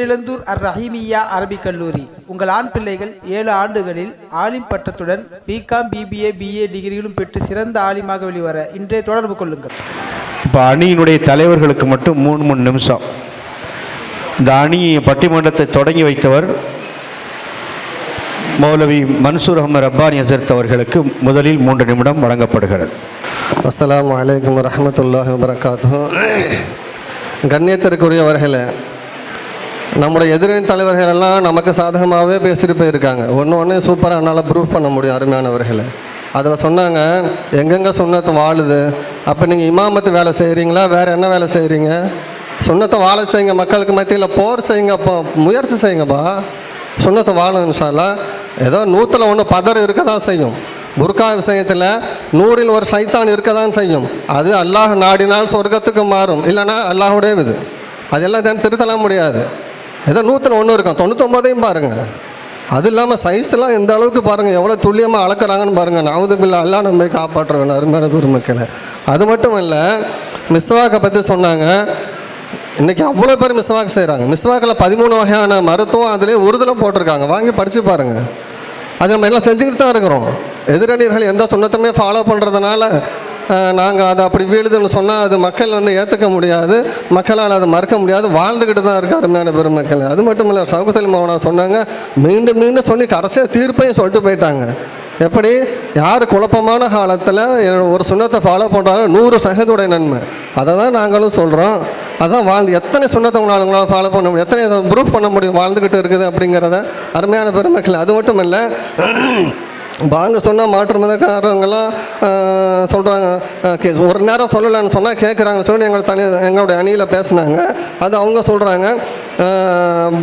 பேரிழந்தூர் அர் ரஹீமியா அரபிக் கல்லூரி. உங்கள் ஆண் பிள்ளைகள் ஏழு ஆண்டுகளில் ஆலிம் பட்டத்துடன் பிகாம் பிபிஏ பிஏ டிகிரிகளும் பெற்று சிறந்த ஆலிமாக வெளிவர இன்றே தொடர்பு கொள்ளுங்கள். இப்போ அணியினுடைய தலைவர்களுக்கு மட்டும் மூணு மூணு நிமிஷம். இந்த அணி பட்டிமன்றத்தை தொடங்கி வைத்தவர் மௌலவி மன்சூர் அஹமது ரப்பானி ஹசரத் அவர்களுக்கு முதலில் மூன்று நிமிடம் வழங்கப்படுகிறது. அஸ்ஸலாமு அலைக்கும் வரஹ்மத்துல்லாஹி வபரகாத்துஹு. கண்ணியத்திற்குரியவர்களே நம்முடைய எதிரணி தலைவர்கள் எல்லாம் நமக்கு சாதகமாகவே பேசிட்டு போயிருக்காங்க. ஒன்று ஒன்று சூப்பராக என்னால் ப்ரூவ் பண்ண முடியும் அருமையானவர்களை. அதில் சொன்னாங்க எங்கெங்கே சுண்ணத்து வாழுது? அப்போ நீங்கள் இமாமத்து வேலை செய்கிறீங்களா வேறு என்ன வேலை செய்கிறீங்க சுண்ணத்தை வாழ செய்யுங்க மக்களுக்கு மத்தியில் போர் செய்யுங்க அப்போ முயற்சி செய்யுங்கப்பா. சுண்ணத்தை வாழும் இன்ஷால்லா ஏதோ நூற்றில் ஒன்று பதர் இருக்க தான் செய்யும். புர்கா விஷயத்தில் நூறில் ஒரு சைத்தான் இருக்க தான் செய்யும். அது அல்லாஹ் நாடினால் சொர்க்கத்துக்கு மாறும். இல்லைன்னா அல்லாஹுடைய இது அதெல்லாம் தான் திருத்தலாம் முடியாது. ஏதோ நூற்றில் ஒன்று இருக்கும். தொண்ணூத்தொம்பதையும் பாருங்கள் அது இல்லாமல் சைஸ்லாம் எந்த அளவுக்கு பாருங்கள் எவ்வளோ துல்லியமாக அளக்குறாங்கன்னு பாருங்கள் நாவது பில்லா எல்லாம் நம்ம காப்பாற்றுறோம் அருமையான பெருமக்களை அது மட்டும் இல்லை மிஸ்வாக்கை பற்றி சொன்னாங்க. இன்றைக்கி அவ்வளோ பேர் மிஸ்வாக்கு செய்கிறாங்க மிஸ்வாக்கில் பதிமூணு வகையான மருத்துவம் அதிலே உறுதலும் போட்டிருக்காங்க. வாங்கி படித்து பாருங்கள் அது நம்ம எல்லாம் செஞ்சுக்கிட்டு தான் இருக்கிறோம். எதிரணியர்கள் எந்த சுண்ணத்துமே ஃபாலோ பண்ணுறதுனால நாங்கள் அதை அப்படி வீழுதுன்னு சொன்னால் அது மக்கள் வந்து ஏற்றுக்க முடியாது. மக்களால் அதை மறுக்க முடியாது. வாழ்ந்துக்கிட்டு தான் இருக்க அருமையான பெருமக்கள். அது மட்டும் இல்லை சவுகத்தலி மோகனா சொன்னாங்க மீண்டும் மீண்டும் சொல்லி கடைசியாக தீர்ப்பையும் சொல்லிட்டு போயிட்டாங்க. எப்படி? யார் குழப்பமான காலத்தில் ஒரு சுண்ணத்தை ஃபாலோ பண்ணுறாங்க நூறு சகதுடைய நன்மை. அதை தான் நாங்களும் சொல்கிறோம் அதான் வாழ்ந்து எத்தனை சுண்ணத்தை உங்களால் உங்களால் ஃபாலோ பண்ண முடியும்? எத்தனை ப்ரூஃப் பண்ண முடியும் வாழ்ந்துக்கிட்டு இருக்குது அப்படிங்கிறத அருமையான பெருமக்கள். அது மட்டும் இல்லை வாங்க சொன்னால் மாற்று மதக்காரங்கெல்லாம் சொல்கிறாங்க ஒரு நேரம் சொல்லலைன்னு சொன்னால் கேட்குறாங்கன்னு சொல்லி எங்களை தனி எங்களுடைய அணியில் பேசுனாங்க. அது அவங்க சொல்கிறாங்க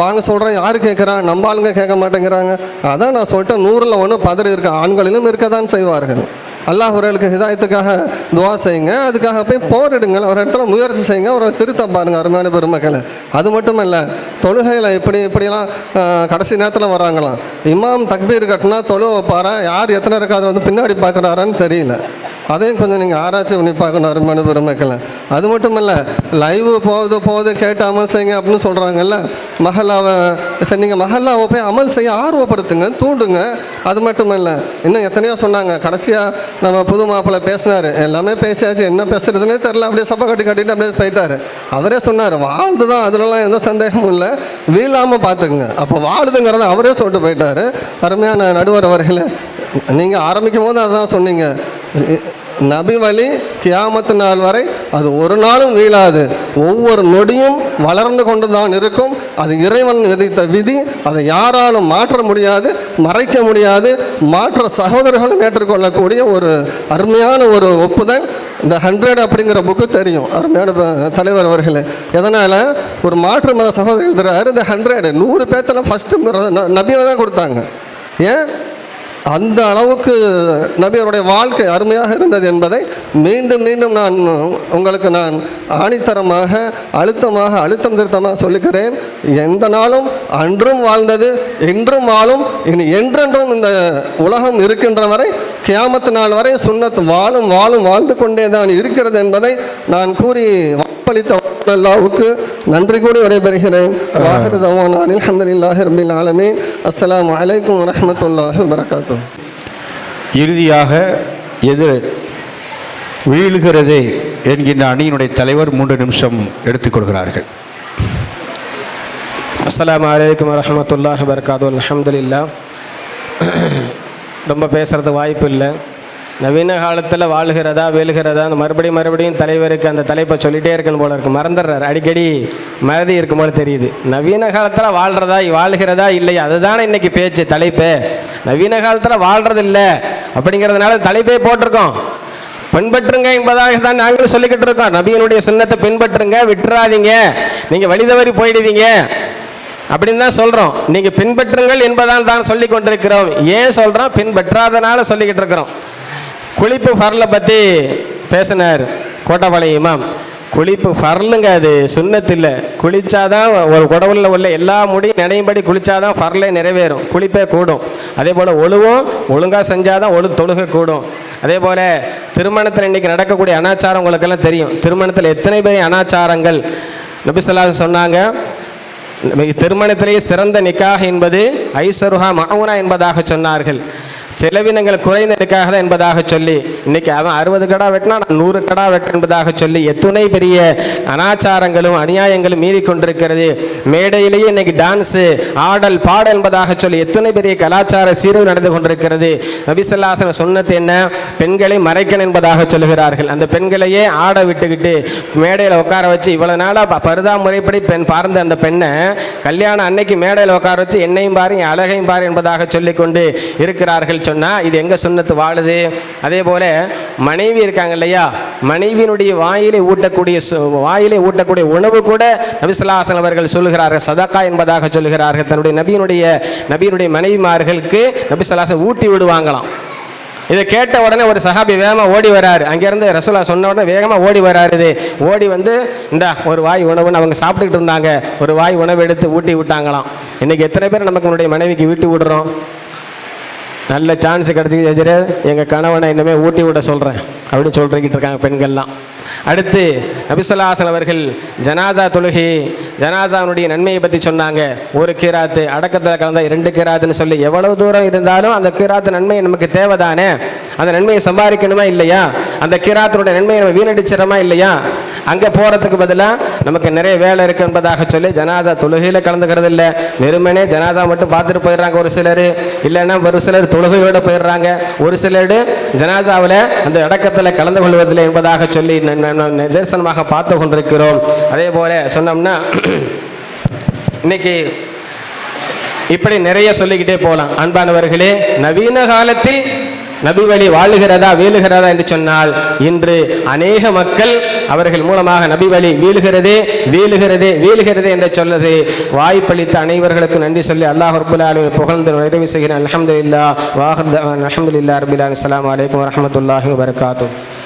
வாங்க சொல்கிறேன் யார் கேட்குறான் நம்ம ஆளுங்க கேட்க மாட்டேங்கிறாங்க. அதான் நான் சொல்லிட்டேன் நூறில் ஒன்று பதறி இருக்க ஆண்களிலும் இருக்க தான் செய்வார்கள். அல்லாஹ் அவர்களுக்கு ஹிதாயத்துக்காக துவா செய்யுங்க. அதுக்காக போய் போரிடுங்க ஒரு இடத்துல முயற்சி செய்யுங்க. ஒரு திருத்த பாருங்கள் அருமையான பெருமக்களை. அது மட்டும் இல்லை தொழுகையில் இப்படி இப்படிலாம் கடைசி நேரத்தில் வராங்களாம். இமாம் தக்பீர் கட்டினா தொழு வைப்பாரா? யார் எத்தனை இருக்காது வந்து பின்னாடி பார்க்குறாரான்னு தெரியல. அதையும் கொஞ்சம் நீங்கள் ஆராய்ச்சி பண்ணி பார்க்கணும் அருமையான பெருமக்களை. அது மட்டும் இல்லை லைவ் போகுது போகுது கேட்டு அமல் செய்யுங்க அப்படின்னு சொல்கிறாங்கல்ல மகளாவை சரி நீங்கள் மஹல்லாவை போய் அமல் செய்ய ஆர்வப்படுத்துங்க தூண்டுங்க. அது மட்டும் இல்லை இன்னும் எத்தனையோ சொன்னாங்க. கடைசியாக நம்ம புது மாப்பிள்ளை பேசினார். எல்லாமே பேசியாச்சு என்ன பேசுறதுனே தெரில அப்படியே சப்பை கட்டி கட்டிட்டு அப்படியே போயிட்டார். அவரே சொன்னார் வாழ்ந்து தான் அதுலலாம் எந்த சந்தேகமும் இல்லை. வீழாமல் பார்த்துக்குங்க. அப்போ வாழுதுங்கிறத அவரே சொல்லிட்டு போயிட்டார். அருமையான நடுவர் வரையில் நீங்கள் ஆரம்பிக்கும் போது அதான் சொன்னீங்க. நபி வழி கியாமத்து நாள் வரை அது ஒரு நாளும் வீழாது. ஒவ்வொரு நொடியும் வளர்ந்து கொண்டு தான் இருக்கும். அது இறைவன் விதித்த விதி. அதை யாராலும் மாற்ற முடியாது மறைக்க முடியாது. மாற்ற சகோதரர்களும் ஏற்றுக்கொள்ளக்கூடிய ஒரு அருமையான ஒரு ஒப்புதல். இந்த ஹண்ட்ரட் அப்படிங்கிற புக்கு தெரியும். அருமையான தலைவர் அவர்களே. எதனால்? ஒரு மாற்று மத சகோதரர் எழுதுறாரு இந்த ஹண்ட்ரட் நூறு பேர்த்தில் ஃபஸ்ட்டு நபியை தான் கொடுத்தாங்க. ஏன்? அந்த அளவுக்கு நபியருடைய வாழ்க்கை அருமையாக இருந்தது என்பதை மீண்டும் மீண்டும் நான் உங்களுக்கு நான் ஆணித்தரமாக அழுத்தமாக அழுத்தம் திருத்தமாக சொல்லுகிறேன். எந்த நாளும் அன்றும் வாழ்ந்தது என்றும் வாழும் இனி என்றென்றும் இந்த உலகம் இருக்கின்ற வரை கியாமத்து நாள் வரை சுன்னத் வாழும் வாழும் வாழ்ந்து கொண்டே தான் இருக்கிறது என்பதை நான் கூறி வாக்களித்த அல்லாவுக்கு நன்றி கூடி விடைபெறுகிறேன். வாஹிரு தவானான் அல்ஹம்துலில்லாஹி ரபில் ஆலமீன். அஸ்ஸலாமு அலைக்கும் வரஹ்மத்துல்லாஹி வபரகாத்துஹு. இறுதியாக எதிர் வீழுகிறதே என்கின்ற அணியினுடைய தலைவர் மூன்று நிமிஷம் எடுத்துக்கொள்கிறார்கள் அஸ்ஸலாமு அலைக்கும் வரஹமத்துல்லாஹி வபரகாத்து அல்ஹம்துலில்லா ரொம்ப பேசுகிறது வாய்ப்பு இல்லை. நவீன காலத்தில் வாழ்கிறதா வெல்கிறதா மறுபடியும் மறுபடியும் தலைவருக்கு அந்த தலைப்பை சொல்லிகிட்டே இருக்கணும் போல இருக்கு. மறந்துடுறாரு. அடிக்கடி மறதி இருக்கும் போல தெரியுது. நவீன காலத்தில் வாழ்கிறதா வாழ்கிறதா இல்லையா? அதுதானே இன்றைக்கி பேச்சு தலைப்பு. நவீன காலத்தில் வாழ்கிறது இல்லை. அப்படிங்கிறதுனால தலைப்பே போட்டிருக்கோம். பின்பற்றுங்க என்பதாக தான் நாங்களும் சொல்லிக்கிட்டு இருக்கோம். நபியனுடைய சின்னத்தை பின்பற்றுங்க விட்டுறாதீங்க. நீங்கள் வழி தவறி போயிடுவீங்க. அப்படின்னு தான் சொல்கிறோம் நீங்கள் பின்பற்றுங்கள் என்பதால் தான் சொல்லி கொண்டிருக்கிறோம் ஏன் சொல்கிறோம் பின்பற்றாதனால சொல்லிக்கிட்டு இருக்கிறோம். குளிப்பு ஃபர்லை பற்றி பேசினார் கோட்டபாளையம் இமாம். குளிப்பு ஃபர்லுங்க அது சுண்ணத்து இல்லை. ஒரு குடவுல உள்ள எல்லா முடியும் நினையும்படி குளித்தாதான் ஃபர்லே நிறைவேறும். குளிப்பே கூடும். அதே போல் ஒழுவும் ஒழுங்காக செஞ்சாதான் ஒழு தொழுகை கூடும். அதே போல் திருமணத்தில் இன்றைக்கி நடக்கக்கூடிய அனாச்சாரம் உங்களுக்கெல்லாம் தெரியும். திருமணத்தில் எத்தனை பேர் அனாச்சாரங்கள்? நபிசல்லா சொன்னாங்க. திருமணத்திலேயே சிறந்த நிக்காக என்பது ஐசருஹா மவுனா என்பதாக சொன்னார்கள். செலவினங்கள் குறைந்த தான் என்பதாக சொல்லி இன்னைக்கு அவன் அறுபது கடா வெட்டினா நான் நூறு கடா வெட்ட என்பதாக சொல்லி எத்துணை பெரிய அனாச்சாரங்களும் அநியாயங்களும் மீறி கொண்டிருக்கிறது. மேடையிலேயே இன்னைக்கு டான்ஸு ஆடல் பாடல் என்பதாக சொல்லி எத்தனை பெரிய கலாச்சார சீர்வு நடந்து கொண்டிருக்கிறது. நபிசல்லாசன சொன்னது என்ன? பெண்களை மறைக்கணும் என்பதாக சொல்லுகிறார்கள். அந்த பெண்களையே ஆட விட்டுக்கிட்டு மேடையில் உட்கார வச்சு இவ்வளவு நாளாக பருதா முறைப்படி பெண் பார்ந்த அந்த பெண்ணை கல்யாணம் அன்னைக்கு மேடையில் உட்கார வச்சு என்னையும் பாரு என் அழகையும் பாரு என்பதாக சொல்லிக்கொண்டு இருக்கிறார்கள். சொன்னா இது எங்க சுண்ணத்து வாழுது? அதே போல மனைவி இருக்காங்க இல்லையா? மனைவியினுடைய வாயிலை ஊட்டக்கூடிய சு- வாயிலை ஊட்டக்கூடிய உணவு கூட நபிசுல்லாசன் அவர்கள் சொல்லுகிறார்கள். சதக்கா என்பதாக சொல்லுகிறார்கள். தன்னுடைய நபியினுடைய நபியினுடைய மனைவிமார்களுக்கு நபிசுல்லாசன் ஊட்டி விடுவாங்களாம். இதை கேட்ட உடனே ஒரு சஹாபி வேகமாக ஓடி வராரு. அங்கேருந்து ரசோலா சொன்ன உடனே வேகமாக ஓடி வராருது ஓடி வந்து இந்த ஒரு வாய் உணவுன்னு அவங்க சாப்பிட்டுக்கிட்டு இருந்தாங்க. ஒரு வாய் உணவு எடுத்து ஊட்டி விட்டாங்களாம். இன்னைக்கு எத்தனை பேர் நமக்கு நம்முடைய மனைவிக்கு ஊட்டி விடுறோம்? நல்ல சான்ஸ் கிடச்சிக்கிச்சு எங்கள் கணவனை இன்னுமே ஊட்டி விட சொல்கிறேன் அப்படின்னு சொல்லிக்கிட்டு இருக்காங்க பெண்கள்லாம். அடுத்து நபிசல்லாசன் அவர்கள் ஜனாசா தொழுகி ஜனாசாவுடைய நன்மையை பற்றி சொன்னாங்க. ஒரு கீராத்து அடக்கத்தில் கலந்த இரண்டு கீராத்துன்னு சொல்லி எவ்வளவு தூரம் இருந்தாலும் அந்த கீராத்து நன்மை நமக்கு தேவைதானே? அந்த நன்மையை சம்பாதிக்கணுமா இல்லையா? அந்த கீராத்தினுடைய நன்மையை நம்ம வீணடிச்சிடமா இல்லையா? அங்கே போகிறதுக்கு பதிலாக நமக்கு நிறைய வேலை இருக்கு என்பதாக சொல்லி ஜனாசா தொழுகையில் கலந்துக்கிறது இல்லை வெறுமனே ஜனாசா மட்டும் பார்த்துட்டு போயிடுறாங்க ஒரு சிலர். இல்லைன்னா ஒரு சிலர் தொழுகையோடு போயிடுறாங்க. ஒரு சிலர் ஜனாசாவில் அந்த அடக்கத்தில் கலந்து கொள்வதில்லை என்பதாக சொல்லி நிதர்சனமாக பார்த்து கொண்டிருக்கிறோம். அதே போல சொன்னோம்னா இன்னைக்கு இப்படி நிறைய சொல்லிக்கிட்டே போகலாம் அன்பானவர்களே நவீன காலத்தில் நபி வழி வாழுகிறதா வீழுகிறதா என்று சொன்னால் இன்று அநேக மக்கள் அவர்கள் மூலமாக நபி வழி வீழுகிறதே வீழுகிறதே வீழுகிறதே என்று சொல்லது. வாய்ப்பளித்த அனைவர்களுக்கும் நன்றி சொல்லி அல்லாஹ் ரபுல் புகழ்ந்து நிறைவு செய்கிறேன். அலமதுல்லா வாஹர் அலமதுல்லா ரபில் அஸ்லாம் வலைக்கம் வரமத்துல்லாஹி வரகாத்தூ